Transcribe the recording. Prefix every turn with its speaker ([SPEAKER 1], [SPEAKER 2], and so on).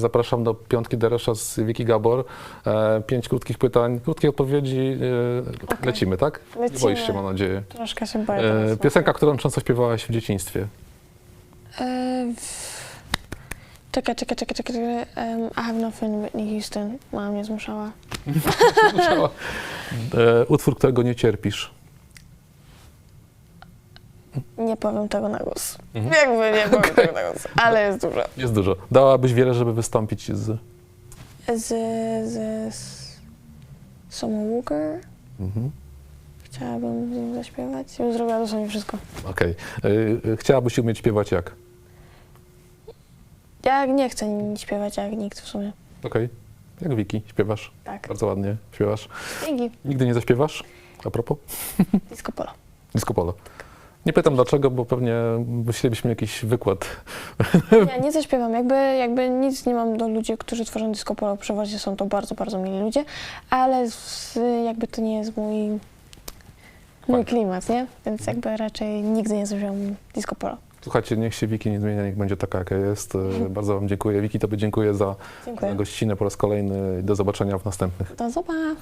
[SPEAKER 1] Zapraszam do piątki Deresza z Wiki Gabor. E, pięć krótkich pytań, krótkie odpowiedzi. E,
[SPEAKER 2] Okej.
[SPEAKER 1] Lecimy, tak? Nie
[SPEAKER 2] Lecimy.
[SPEAKER 1] boisz się, mam nadzieję.
[SPEAKER 2] Troszkę się boję.
[SPEAKER 1] E,
[SPEAKER 2] teraz.
[SPEAKER 1] piosenka, którą często śpiewałaś w dzieciństwie.
[SPEAKER 2] E, w... Czekaj, czekaj, czekaj, czekaj. czekaj. I have nothing, Whitney Houston. Mama mnie zmuszała.
[SPEAKER 1] E, utwór, którego nie cierpisz.
[SPEAKER 2] Nie powiem tego na głos.
[SPEAKER 1] Mhm.
[SPEAKER 2] Jakby nie powiem tego na głos, ale jest dużo.
[SPEAKER 1] Jest dużo. Dałabyś wiele, żeby wystąpić z...
[SPEAKER 2] Z, z, z Summer Walker.
[SPEAKER 1] Mhm.
[SPEAKER 2] Chciałabym z nim zaśpiewać. Bym zrobiła dosłownie wszystko.
[SPEAKER 1] Okej. E, Chciałabyś umieć śpiewać jak?
[SPEAKER 2] Ja nie chcę śpiewać, jak nikt w sumie.
[SPEAKER 1] Okej. Jak Wiki, śpiewasz.
[SPEAKER 2] Tak.
[SPEAKER 1] Bardzo ładnie śpiewasz.
[SPEAKER 2] Dzięki.
[SPEAKER 1] Nigdy nie zaśpiewasz? A propos?
[SPEAKER 2] Disco polo.
[SPEAKER 1] Disco polo. Nie pytam dlaczego, bo pewnie musielibyśmy jakiś wykład.
[SPEAKER 2] Ja nie zaśpiewam. Jakby, jakby nic nie mam do ludzi, którzy tworzą disco polo. Przeważnie są to bardzo, bardzo mili ludzie, ale z, jakby to nie jest mój, mój klimat, nie? Więc jakby raczej nigdy nie zaśpiewam disco polo.
[SPEAKER 1] Słuchajcie, niech się Wiki nie zmienia, niech będzie taka, jaka jest. E, Bardzo Wam dziękuję. Wiki, Tobie dziękuję za, za
[SPEAKER 2] Dziękuję.
[SPEAKER 1] gościnę po raz kolejny i do zobaczenia w następnych.
[SPEAKER 2] Do zobaczenia.